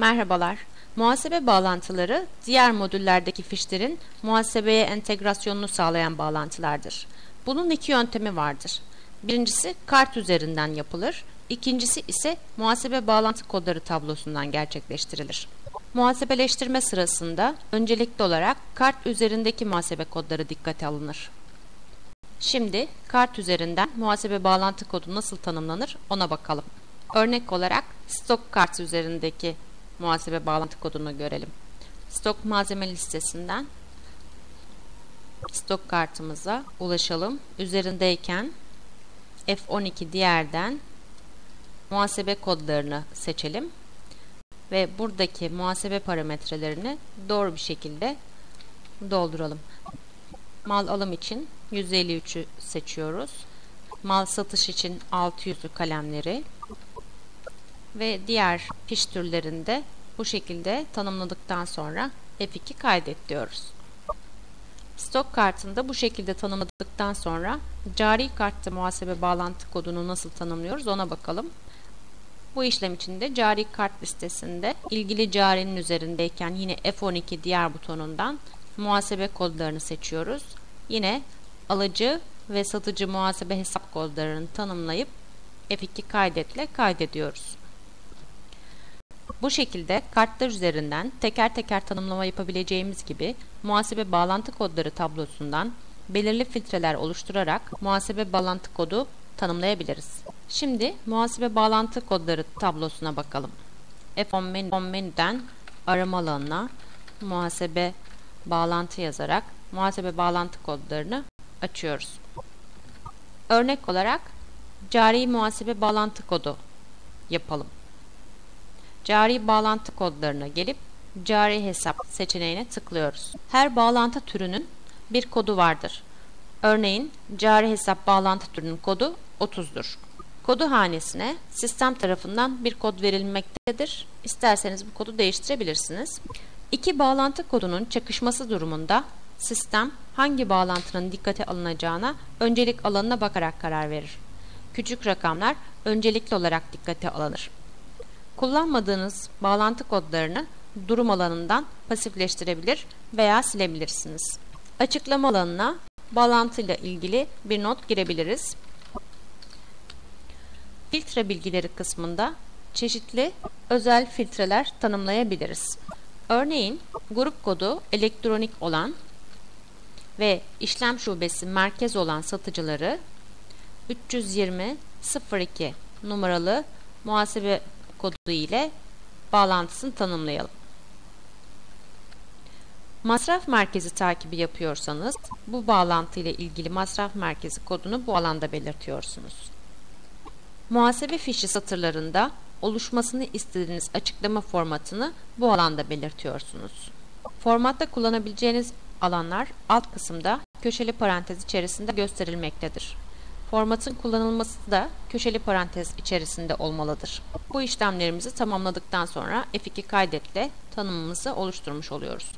Merhabalar. Muhasebe bağlantıları diğer modüllerdeki fişlerin muhasebeye entegrasyonunu sağlayan bağlantılardır. Bunun iki yöntemi vardır. Birincisi kart üzerinden yapılır, ikincisi ise muhasebe bağlantı kodları tablosundan gerçekleştirilir. Muhasebeleştirme sırasında öncelikli olarak kart üzerindeki muhasebe kodları dikkate alınır. Şimdi kart üzerinden muhasebe bağlantı kodu nasıl tanımlanır ona bakalım. Örnek olarak stok kart üzerindeki muhasebe bağlantı kodunu görelim. Stok malzeme listesinden stok kartımıza ulaşalım. Üzerindeyken F12 diğerden muhasebe kodlarını seçelim ve buradaki muhasebe parametrelerini doğru bir şekilde dolduralım. Mal alım için 153'ü seçiyoruz. Mal satış için 600'lü kalemleri ve diğer fiş türlerinde bu şekilde tanımladıktan sonra F2 kaydet diyoruz. Stok kartında bu şekilde tanımladıktan sonra cari kartta muhasebe bağlantı kodunu nasıl tanımlıyoruz ona bakalım. Bu işlem için de cari kart listesinde ilgili carinin üzerindeyken yine F12 diğer butonundan muhasebe kodlarını seçiyoruz. Yine alıcı ve satıcı muhasebe hesap kodlarını tanımlayıp F2 kaydetle kaydediyoruz. Bu şekilde kartlar üzerinden teker teker tanımlama yapabileceğimiz gibi muhasebe bağlantı kodları tablosundan belirli filtreler oluşturarak muhasebe bağlantı kodu tanımlayabiliriz. Şimdi muhasebe bağlantı kodları tablosuna bakalım. F10 menü, menüden arama alanına muhasebe bağlantı yazarak muhasebe bağlantı kodlarını açıyoruz. Örnek olarak cari muhasebe bağlantı kodu yapalım. Cari bağlantı kodlarına gelip cari hesap seçeneğine tıklıyoruz. Her bağlantı türünün bir kodu vardır. Örneğin cari hesap bağlantı türünün kodu 30'dur. Kodu hanesine sistem tarafından bir kod verilmektedir. İsterseniz bu kodu değiştirebilirsiniz. İki bağlantı kodunun çakışması durumunda sistem hangi bağlantının dikkate alınacağına öncelik alanına bakarak karar verir. Küçük rakamlar öncelikli olarak dikkate alınır. Kullanmadığınız bağlantı kodlarını durum alanından pasifleştirebilir veya silebilirsiniz. Açıklama alanına bağlantıyla ilgili bir not girebiliriz. Filtre bilgileri kısmında çeşitli özel filtreler tanımlayabiliriz. Örneğin grup kodu elektronik olan ve işlem şubesi merkez olan satıcıları 320 02 numaralı muhasebe kodu ile bağlantısını tanımlayalım. Masraf merkezi takibi yapıyorsanız bu bağlantı ile ilgili masraf merkezi kodunu bu alanda belirtiyorsunuz. Muhasebe fişi satırlarında oluşmasını istediğiniz açıklama formatını bu alanda belirtiyorsunuz. Formatta kullanabileceğiniz alanlar alt kısımda köşeli parantez içerisinde gösterilmektedir. Formatın kullanılması da köşeli parantez içerisinde olmalıdır. Bu işlemlerimizi tamamladıktan sonra F2 kaydetle tanımımızı oluşturmuş oluyoruz.